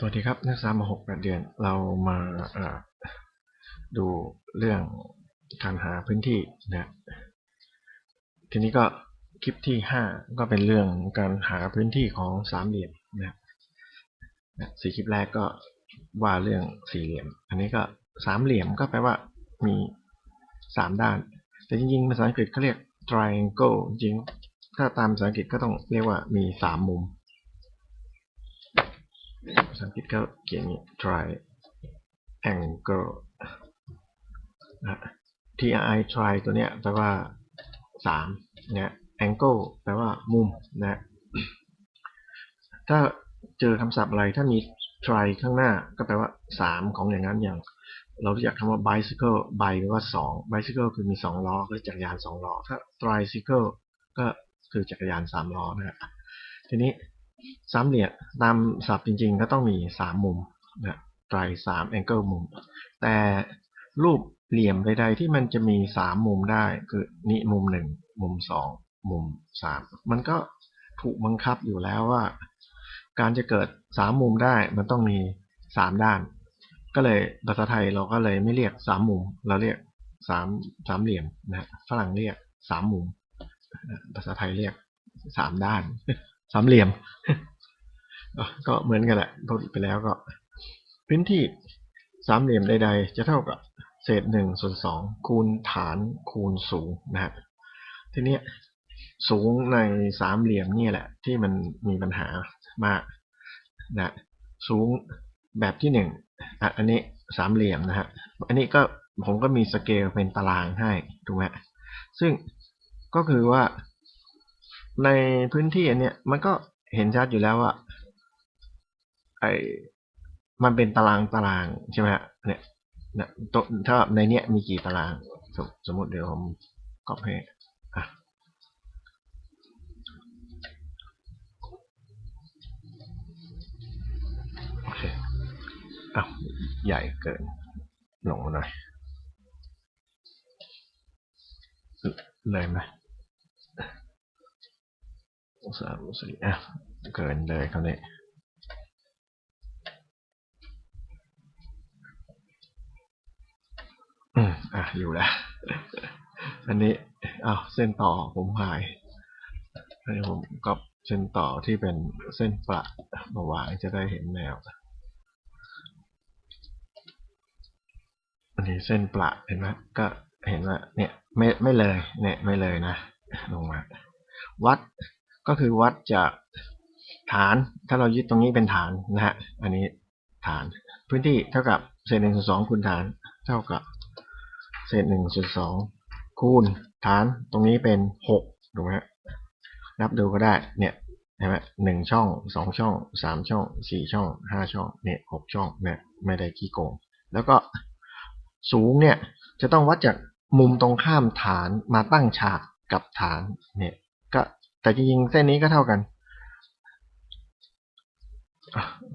สวัสดีครับ นักศึกษามาหกแปดเดือน เรามาดูเรื่องการหาพื้นที่นะทีนี้ก็คลิปที่ห้าก็เป็นเรื่องการหาพื้นที่ของสามเหลี่ยมนะนะสี่คลิปแรกก็ว่าเรื่องสี่เหลี่ยม อันนี้ก็สามเหลี่ยมก็แปลว่ามีสามด้าน แต่จริงๆภาษาอังกฤษเขาเรียก triangle จริง ถ้าตามภาษาอังกฤษก็ต้องเรียกว่ามีสามมุม ภาษาอังกฤษก็เขียนอย่างนี้ triangle นะ tri tri ตัวเนี้ยแปลว่าสามเนี่ย angle แปลว่ามุมนะถ้าเจอคำศัพท์อะไรถ้ามี tri ข้างหน้าก็แปลว่าสามของอย่างนั้นอย่าง เรารู้จักคำว่า bicycle bi แปลว่าสอง bicycle คือมีสองล้อคือจักรยานสองล้อ ถ้า tricycle ก็คือจักรยานสามล้อนะครับทีนี้ สามเหลี่ยมตามศัพท์จริงๆ ก็ต้องมีสามมุมนะไตรสามแองเกิลมุม แต่รูปเหลี่ยมใดๆที่มันจะมีสามมุมได้ คือนี่มุมหนึ่งมุมสองมุมสามมันก็ถูกบังคับอยู่แล้วว่า การจะเกิดสามมุมได้มันต้องมีสามด้าน ก็เลยภาษาไทยเราก็เลยไม่เรียกสามมุม เราเรียกสามสามเหลี่ยมนะฝรั่งเรียกสามมุมภาษาไทยเรียกสามด้าน สามเหลี่ยม ก็เหมือนกันแหละพูดไปแล้วก็ พื้นที่สามเหลี่ยมใด ๆ จะเท่ากับเศษหนึ่งส่วนสองคูณฐานคูณสูงนะฮะทีนี้สูงในสามเหลี่ยมนี่แหละ ที่มันมีปัญหามากนะสูงแบบที่หนึ่งอันนี้สามเหลี่ยมนะฮะอันนี้ก็ผมก็มีสเกลเป็นตารางให้ถูกไหมซึ่งก็คือว่า ในพื้นที่อันเนี้ยมันก็เห็นชัดอยู่แล้วว่าไอมันเป็นตารางตารางใช่ไหมฮะเนี่ยนะตัวถ้าในเนี้ยมีกี่ตารางสมสมมติเดี๋ยวผมก๊อปให้โอเคอ้าวใหญ่เกินลงมาหน่อยเลยไหม สามสี่อะเกินเลยคราวนี้อืมอะอยู่แล้วอันนี้อ้าวเส้นต่อผมหายอันนี้ผมก็เส้นต่อที่เป็นเส้นประมาวางจะได้เห็นแนวอันนี้เส้นประเห็นไหมก็เห็นว่าเนี่ยไม่ไม่เลยเนี่ยไม่เลยนะลงมาวัด ก็คือวัดจากฐาน ถ้าเรายึดตรงนี้เป็นฐานนะฮะ อันนี้ฐาน พื้นที่เท่ากับเศษหนึ่งส่วนสองคูณฐาน เท่ากับเศษหนึ่งส่วนสองคูณฐาน ตรงนี้เป็นหกถูกไหมฮะนับดูก็ได้ เนี่ยเห็นไหมหนึ่งช่องสองช่องสามช่องสี่ช่องห้าช่องเนี่ยหกช่องเนี่ยไม่ได้ขี้โกง แล้วก็สูงเนี่ยจะต้องวัดจากมุมตรงข้ามฐานมาตั้งฉากกับฐานเนี่ย แต่จริงๆเส้นนี้ก็เท่ากัน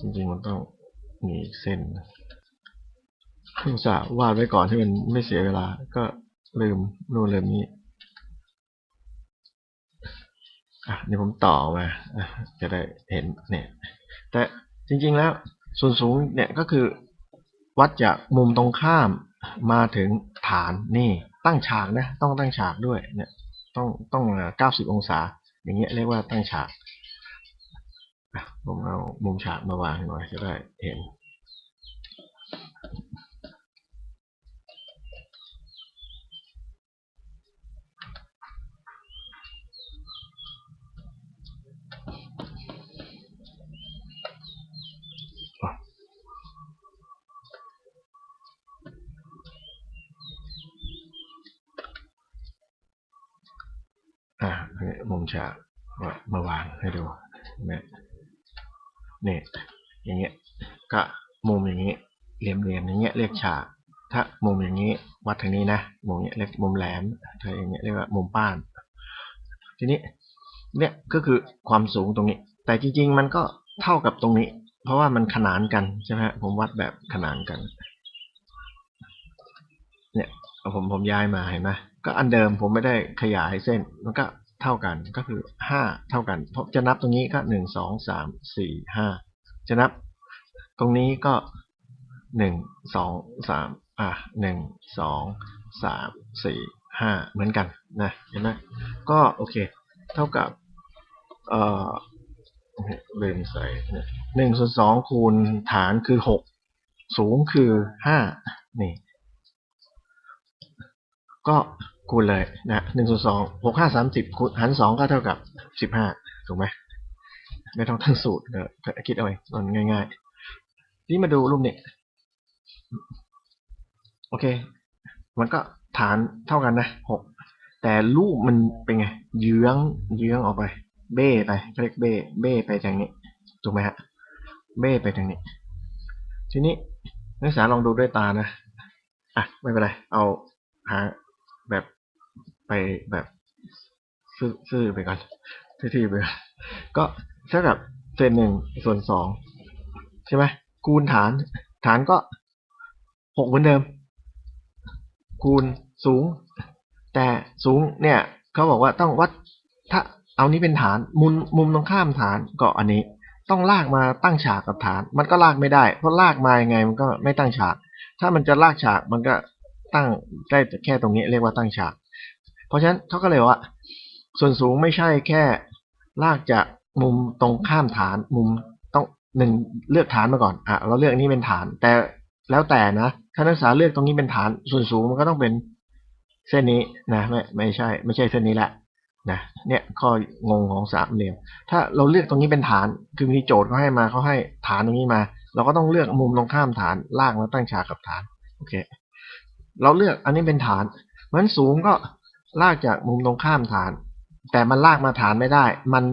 จริงๆมันต้องมีเส้นเพิ่งจะวาดไว้ก่อนที่มันไม่เสียเวลา ก็ลืมนู่นลืมนี้อะนี่ผมต่อมาอะจะได้เห็นเนี่ย แต่จริงๆแล้ว ส่วนสูงเนี่ยก็คือ วัดจากมุมตรงข้ามมาถึงฐานนี่ตั้งฉากนะ ต้องตั้งฉากด้วยเนี่ย ต้องต้องเก้าสิบองศา อย่างเงี้ยเรียกว่าตั้งฉากอะผมเอามุมฉากมาวางหน่อยจะได้เห็น มุมฉากว่ามาวางให้ดูเนี่ยนี่อย่างเงี้ยก็มุมอย่างเงี้ยเหลี่ยมๆอย่างเงี้ยเรียกฉาก ถ้ามุมอย่างนี้วัดทางนี้นะมุมเนี้ยเรียกมุมแหลมถ้าอย่างเงี้ยเรียกว่ามุมป้าน ทีนี้เนี่ยก็คือความสูงตรงนี้ แต่จริง ๆ มันก็เท่ากับตรงนี้ เพราะว่ามันขนานกันใช่ไหมผมวัดแบบขนานกันเนี่ยผมผมย้ายมาเห็นไหมก็อันเดิมผมไม่ได้ขยายเส้นมันก็ เท่ากันก็คือห้าเท่ากัน เพราะจะนับตรงนี้ก็หนึ่งสองสามสี่ห้าจะนับ ตรงนี้ก็หนึ่งสองสามอะหนึ่งสองสามสี่ห้าเหมือนกันนะเห็นไหมก็โอเค เท่ากับ เอ่อลืมใส่หนึ่งส่วนสองคูณฐานคือหกสูงคือห้านี่ ก็ คูณเลยนะหนึ่งส่วนสองหกห้าสามสิบคูณหารสองก็เท่ากับสิบห้าถูกไหมไม่ต้องทั้งสูตรเดี๋ยวคิดเอาเองมันง่ายๆ นี่มาดูรูปนี้ โอเค มันก็ฐานเท่ากันนะหกแต่รูปมันเป็นไง เยื้องเยื้องออกไป เบ้ไปเขาเรียกเบ้เบ้ไปทางนี้ ถูกไหมฮะ เบ้ไปทางนี้ ทีนี้นักศึกษาลองดูด้วยตานะ อะ ไม่เป็นไร เอาหาแบบ ไปแบบซื่อไปก่อนที่ๆไปก่อนก็เท่ากับเศษหนึ่งส่วนสองใช่ไหมคูณฐาน ฐานก็หกเหมือนเดิม คูณสูง แต่สูงเนี่ยเขาบอกว่าต้องวัดถ้าเอานี้เป็นฐานมุมมุมตรงข้ามฐานก็อันนี้ ต้องลากมาตั้งฉากกับฐาน มันก็ลากไม่ได้เพราะลากมายังไงมันก็ไม่ตั้งฉาก ถ้ามันจะลากฉากมันก็ตั้งได้แค่ตรงนี้เรียกว่าตั้งฉาก เพราะฉะนั้นเขาก็เลยว่า ส่วนสูงไม่ใช่แค่ลากจากมุมตรงข้ามฐานมุมต้องหนึ่งเลือกฐานมาก่อนอะเราเลือกอันนี้เป็นฐาน แต่แล้วแต่นะถ้านักศึกษาเลือกตรงนี้เป็นฐาน ส่วนสูงมันก็ต้องเป็นเส้นนี้นะไม่ไม่ใช่ ไม่ใช่เส้นนี้แหละนะเนี่ยข้องงของสามเหลี่ยมถ้าเราเลือกตรงนี้เป็นฐาน คือมีโจทย์เขาให้มาเขาให้ฐานตรงนี้มา เราก็ต้องเลือกมุมตรงข้ามฐานลากมาตั้งฉากกับฐานโอเค เราเลือกอันนี้เป็นฐานเพราะฉะนั้นสูงก็ ลากจากมุมตรงข้ามฐาน แต่มันลากมาฐานไม่ได้ มัน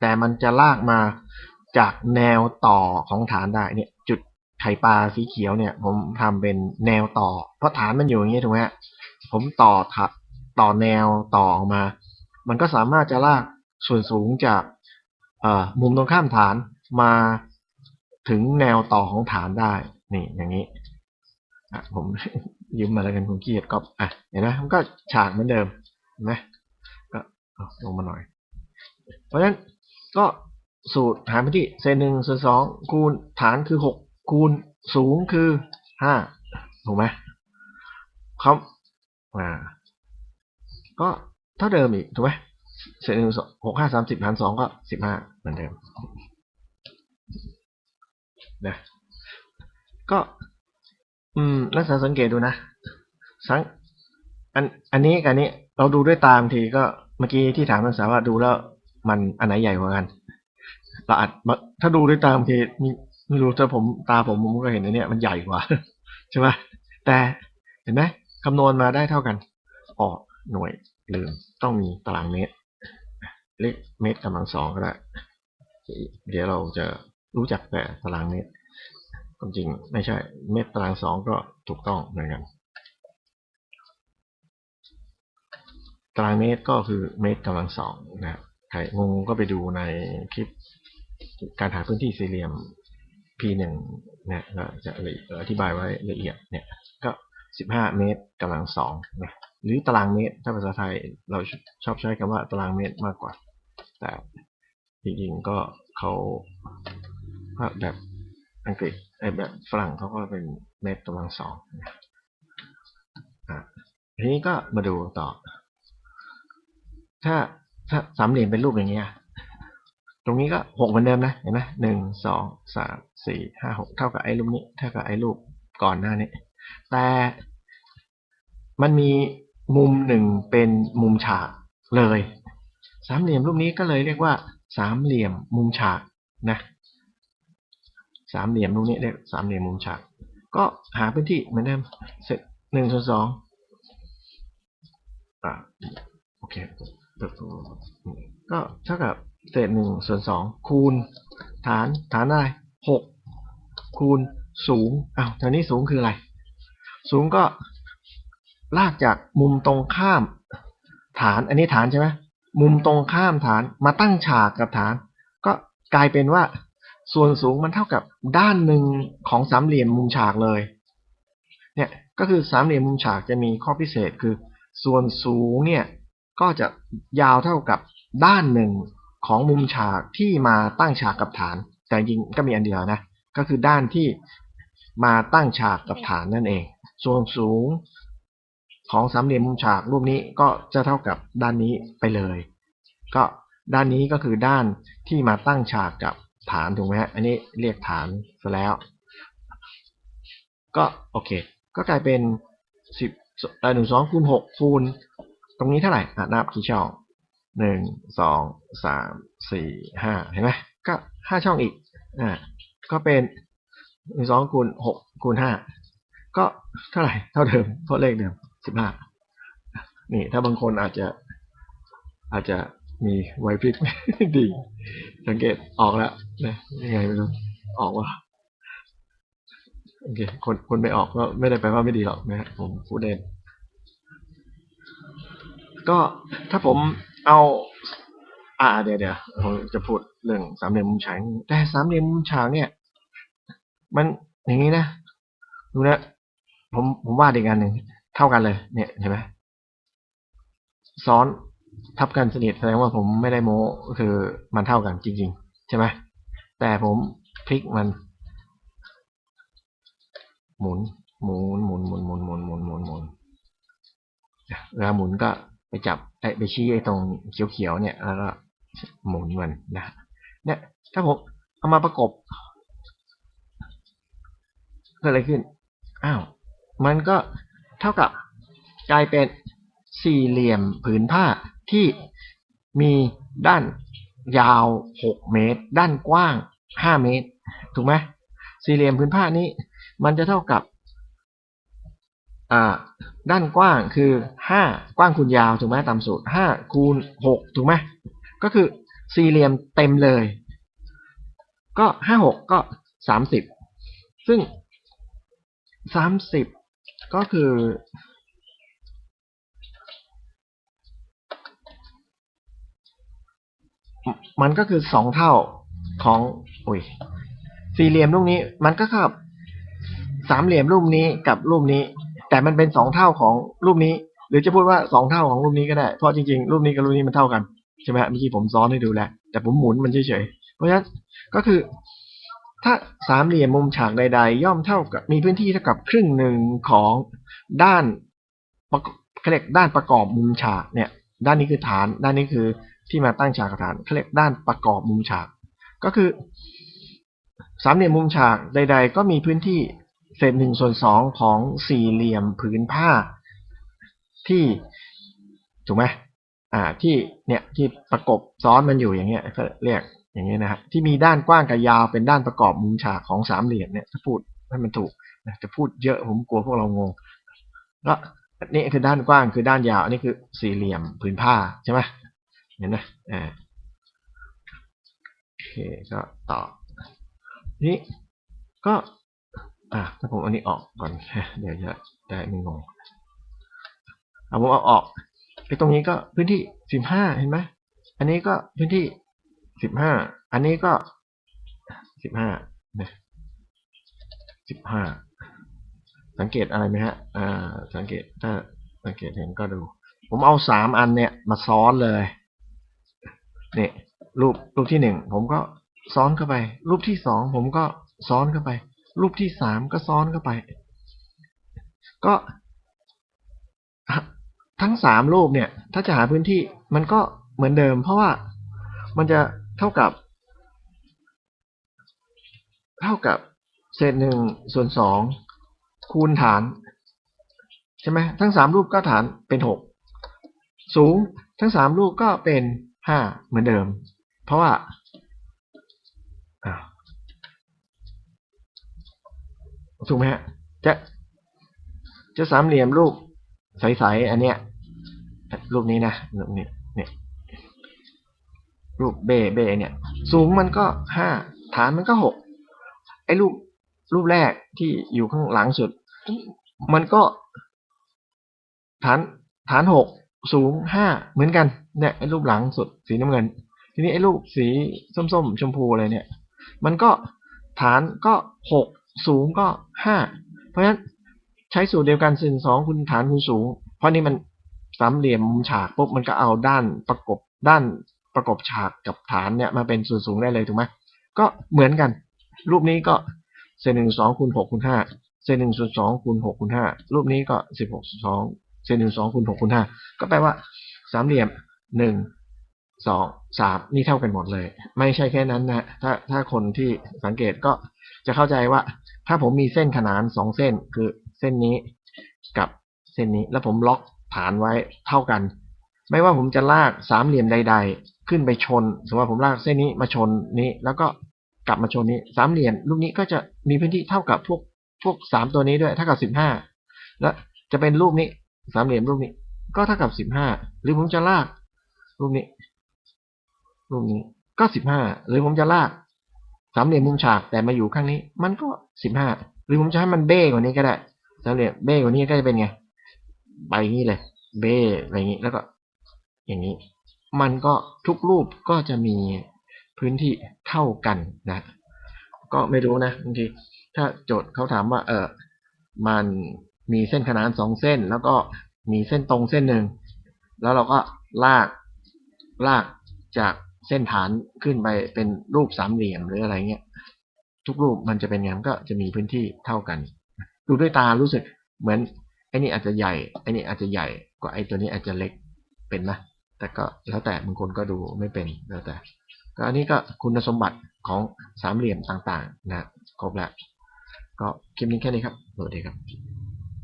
แต่มันจะลากมาจากแนวต่อของฐานได้เนี่ยจุดไข่ปลาสีเขียวเนี่ย ผมทำเป็นแนวต่อ เพราะฐานมันอยู่อย่างนี้ถูกไหมผมต่อถัต่อแนวต่อออกมา มันก็สามารถจะลากส่วนสูงจากมุมตรงข้ามฐานมาถึงแนวต่อของฐานได้ นี่อย่างนี้ผม ยืมมาแล้วกันผมเกียดก็อะเห็นไหมมันก็ฉากเหมือนเดิมเห็นไหมก็ลงมาหน่อย เพราะฉะนั้นก็สูตรหารไปที่เศษหนึ่งส่วนสองคูณฐานคือหกคูณสูงคือห้าถูกไหมครับอ่าก็เท่าเดิมอีกถูกไหมเศษหนึ่งหกห้าสามสิบหารสองก็สิบห้าเหมือนเดิมนะก็ อืมนักศึกษาสังเกตดูนะสังอันอันนี้กับนนี้เราดูด้วยตามทีก็เมื่อกี้ที่ถามนักศึกษาว่าดูแล้วมันอันไหนใหญ่กว่ากัน เราอาจถ้าดูด้วยตามทีไม่รู้ถ้าผมตาผมผมก็เห็นอันเนี้ยมันใหญ่กว่าใช่ไหมแต่เห็นไหมคำนวณมาได้เท่ากันอ๋อหน่วยลืมต้องมีตารางเมตรเลขเมตรกำลังสองก็ได้ เดี๋ยวเราจะรู้จักแต่ตารางเมตร ความจริงไม่ใช่ เมตรตารางสองก็ถูกต้องเหมือนกัน ตารางเมตรก็คือเมตรกำลังสองนะครับใครงงก็ไปดูในคลิปการหาพื้นที่สี่เหลี่ยม P1 เนี่ยก็จะอธิบายไว้ละเอียดเนี่ยก็สิบห้าเมตรกำลังสองนะหรือตารางเมตร ถ้าภาษาไทยเราชอบใช้คำว่าตารางเมตรมากกว่า แต่จริงๆก็เขาแบบอังกฤษ ไอ้แบบฝรั่งเขาก็เป็นเมตรกำลังสองอะทีนี้ก็มาดูต่อ ถ้าถ้าสามเหลี่ยมเป็นรูปอย่างเงี้ย ตรงนี้ก็หกเหมือนเดิมนะ เห็นไหมหนึ่งสองสามสี่ห้าหกเท่ากับไอ้รูปนี้ เท่ากับไอ้รูปก่อนหน้านี้ แต่มันมีมุมหนึ่งเป็นมุมฉากเลย สามเหลี่ยมรูปนี้ก็เลยเรียกว่า สามเหลี่ยมมุมฉากนะ สามเหลี่ยมตรูปนี้เรียกสามเหลี่ยมมุมฉาก ก็หาพื้นที่เหมือนเดิมเสร็จหนึ่งส่วนสองอ่าโอเคก็เท่ากับเศษหนึ่งส่วนสองคูณ ฐานฐานอะไรหกคูณสูงอ้าวแถวนี้สูงคืออะไร สูงก็ลากจากมุมตรงข้าม ฐานอันนี้ฐานใช่ไหมมุมตรงข้ามฐานมาตั้งฉากกับฐาน ก็กลายเป็นว่า ส่วนสูงมันเท่ากับด้านหนึ่งของสามเหลี่ยมมุมฉากเลย เนี่ยก็คือสามเหลี่ยมมุมฉากจะมีข้อพิเศษคือ ส่วนสูงเนี่ยก็จะยาวเท่ากับด้านหนึ่งของมุมฉากที่มาตั้งฉากกับฐาน แต่จริงก็มีอันเดียวนะก็คือด้านที่มาตั้งฉากกับฐานนั่นเอง ส่วนสูงของสามเหลี่ยมมุมฉากรูปนี้ก็จะเท่ากับด้านนี้ไปเลย ก็ด้านนี้ก็คือด้านที่มาตั้งฉากกับ ฐานถูกไหมฮะอันนี้เรียกฐานซะแล้ว ก็โอเค ก็กลายเป็นสิบหนึ่งสองคูณหกคูณตรงนี้เท่าไหร่อะนับกี่ช่องหนึ่งสองสามสี่ห้าเห็นไหมก็ห้าช่องอีกอ่าก็เป็นหนึ่งสองคูณหกคูณห้าก็เท่าไหร่เท่าเดิมเพราะเลขเดิมสิบห้านี่ถ้าบางคนอาจจะอาจจะ มีไวพริบดี สังเกตออกแล้วนะยังไงไม่รู้ออกว่าโอเคคนคนไม่ออกก็ไม่ได้แปลว่าไม่ดีหรอกนะฮะผมพูดเองก็ถ้าผมเอาอ่าเดี๋ยวเดี๋ยวผมจะพูดเรื่องสามเหลี่ยมมุมฉากแต่สามเหลี่ยมมุมฉากเนี่ย มันอย่างนี้นะดูนะผมผมวาดอีกอันหนึ่งเท่ากันเลย เนี่ยเห็นไหมซ้อน ทับกันสนิทแสดงว่าผมไม่ได้โม้คือมันเท่ากันจริง ๆ ใช่ไหมแต่ผมพลิกมัน หมุนหมุนหมุนหมุนหมุนหมุนหมุนหมุนหมุนเวลาหมุนก็ไปจับไอ้ไปชี้ไอ้ตรงเขียวๆเนี่ย แล้วก็หมุนมันนะเนี่ยถ้าผมเอามาประกบเกิดอะไรขึ้นอ้าวมันก็เท่ากับกลายเป็นสี่เหลี่ยมผืนผ้า ที่มีด้านยาวหกเมตร ด้านกว้างห้าเมตร ถูกไหมสี่เหลี่ยมผืนผ้านี้ มันจะเท่ากับอ่าด้านกว้างคือห้ากว้างคูณยาวถูกไหมตามสูตรห้าคูณหกถูกไหมก็คือสี่เหลี่ยมเต็มเลย ก็ห้าหกก็สามสิบซึ่งสามสิบก็คือ มันก็คือสองเท่าของอุ้ยสี่เหลี่ยมรูปนี้มันก็กับสามเหลี่ยมรูปนี้กับรูปนี้ แต่มันเป็นสองเท่าของรูปนี้ หรือจะพูดว่าสองเท่าของรูปนี้ก็ได้เพราะจริงๆรูปนี้กับรูปนี้มันเท่ากันใช่ไหมเมื่อกี้ผมซ้อนให้ดูแล้วแต่ผมหมุนมันเฉยๆเพราะฉะนั้นก็คือ ถ้าสามเหลี่ยมมุมฉากใด ๆ ย่อมเท่ากับมีพื้นที่เท่ากับครึ่งหนึ่งของด้านประเขาเรียกด้านประกอบมุมฉากเนี่ย ด้านนี้คือฐาน ด้านนี้คือ ที่มาตั้งฉากฐานเขาเรียกด้านประกอบมุมฉาก ก็คือสามเหลี่ยมมุมฉากใด ๆ ก็มีพื้นที่เศษหนึ่งส่วนสองของสี่เหลี่ยมผืนผ้าที่ถูกไหมอ่าที่เนี่ยที่ประกบซ้อนมันอยู่อย่างเงี้ยก็เรียกอย่างเงี้ยนะฮะที่มีด้านกว้างกับยาวเป็นด้านประกอบมุมฉากของสามเหลี่ยมเนี่ยถ้าพูดให้มันถูกนะจะพูดเยอะผมกลัวพวกเรางงแล้วนี่คือด้านกว้างคือด้านยาวอันนี้คือสี่เหลี่ยมผืนผ้าใช่ไหม เห็นไหมอ่าโอเคก็ต่อนี้ก็อะถ้าผมอานี้ออกก่อนเดี๋ยวจะได้ไม่งงเอาผมเอาออกไอ้ตรงนี้ก็พื้นที่สิบห้าเห็นไหมอันนี้ก็พื้นที่สิบห้าอันนี้ก็สิบห้าเนี่ยสิบห้าสังเกตอะไรไหมฮะอ่าสังเกตถ้าสังเกตเห็นก็ดู ผมเอาสามอันเนี่ยมาซ้อนเลย เนี่ยรูปรูปที่หนึ่งผมก็ซ้อนเข้าไป รูปที่สองผมก็ซ้อนเข้าไป รูปที่สามก็ซ้อนเข้าไป ก็ทั้งสามรูปเนี่ย ถ้าจะหาพื้นที่มันก็เหมือนเดิม เพราะว่ามันจะเท่ากับ เท่ากับเศษหนึ่งส่วนสองคูณฐาน ใช่ไหมทั้งสามรูปก็ฐานเป็นหกสูง ทั้งสามรูปก็เป็น ห้าเหมือนเดิม เพราะว่าถูกไหมฮะจะจะสามเหลี่ยมรูปใสๆอันเนี้ยรูปนี้นะรูปนี้เนี่ยรูปเบเบเนี่ย สูงมันก็ห้าฐานมันก็หกไอ้รูปรูปแรกที่อยู่ข้างหลังสุด มันก็ฐานฐานหก สูงห้าเหมือนกันเนี่ยไอ้รูปหลังสุดสีน้ำเงิน ทีนี้ไอ้รูปสีส้มๆ ชมพูอะไรเนี่ย มันก็ฐานก็หกสูงก็ห้าเพราะฉะนั้นใช้สูตรเดียวกันส่วนสองคูณฐานคูณสูง เพราะนี่มันสามเหลี่ยมมุมฉากปุ๊บมันก็เอาด้านประกบด้านประกบฉากกับฐานเนี่ยมาเป็นส่วนสูงได้เลยถูกไหมก็เหมือนกัน รูปนี้ก็เศษหนึ่งสองคูณหกคูณห้าเศษหนึ่งส่วนสองคูณหกคูณห้ารูปนี้ก็สิบหกส่วนสอง เศษหนึ่งสองคูณหกคูณห้าก็แปลว่าสามเหลี่ยมหนึ่งสองสามนี่เท่ากันหมดเลย ไม่ใช่แค่นั้นนะถ้าถ้าคนที่สังเกตก็จะเข้าใจว่า ถ้าผมมีเส้นขนานสองเส้นคือเส้นนี้กับเส้นนี้ แล้วผมล็อกฐานไว้เท่ากัน ไม่ว่าผมจะลากสามเหลี่ยมใด ๆ ขึ้นไปชน สมมติว่าผมลากเส้นนี้มาชนนี้ แล้วก็กลับมาชนนี้สามเหลี่ยมลูกนี้ก็จะมีพื้นที่เท่ากับพวกพวกสามตัวนี้ด้วยเท่ากับสิบห้าแล้วจะเป็นรูปนี้ สามเหลี่ยมรูปนี้ ก็เท่ากับสิบห้าหรือผมจะลาก รูปนี้ รูปนี้ก็สิบห้าหรือผมจะลากสามเหลี่ยมมุมฉากแต่มาอยู่ข้างนี้ มันก็สิบห้าหรือผมจะให้มันเบ้กว่านี้ก็ได้สามเหลี่ยมเบ้กว่านี้ก็จะเป็นไงไปนี้เลย เบ้อะไรอย่างนี้แล้วก็ อย่างนี้ มันก็ทุกรูปก็จะมีพื้นที่เท่ากันนะ ก็ไม่รู้นะบางทีถ้าโจทย์เขาถามว่า เออมัน มีเส้นขนานสองเส้น แล้วก็มีเส้นตรงเส้นหนึ่ง แล้วเราก็ลากลากจากเส้นฐานขึ้นไปเป็นรูปสามเหลี่ยมหรืออะไรเงี้ย ทุกรูปมันจะเป็นไงมันก็จะมีพื้นที่เท่ากัน ดูด้วยตารู้สึกเหมือนไอ้นี่อาจจะใหญ่ไอ้นี่อาจจะใหญ่กว่าไอ้ตัวนี้อาจจะเล็กเป็นนะแต่ก็แล้วแต่บางคนก็ดูไม่เป็นแล้วแต่ ก็อันนี้ก็คุณสมบัติของสามเหลี่ยมต่างๆ นะครบแล้วก็คลิปนี้แค่นี้ครับสวัสดีครับ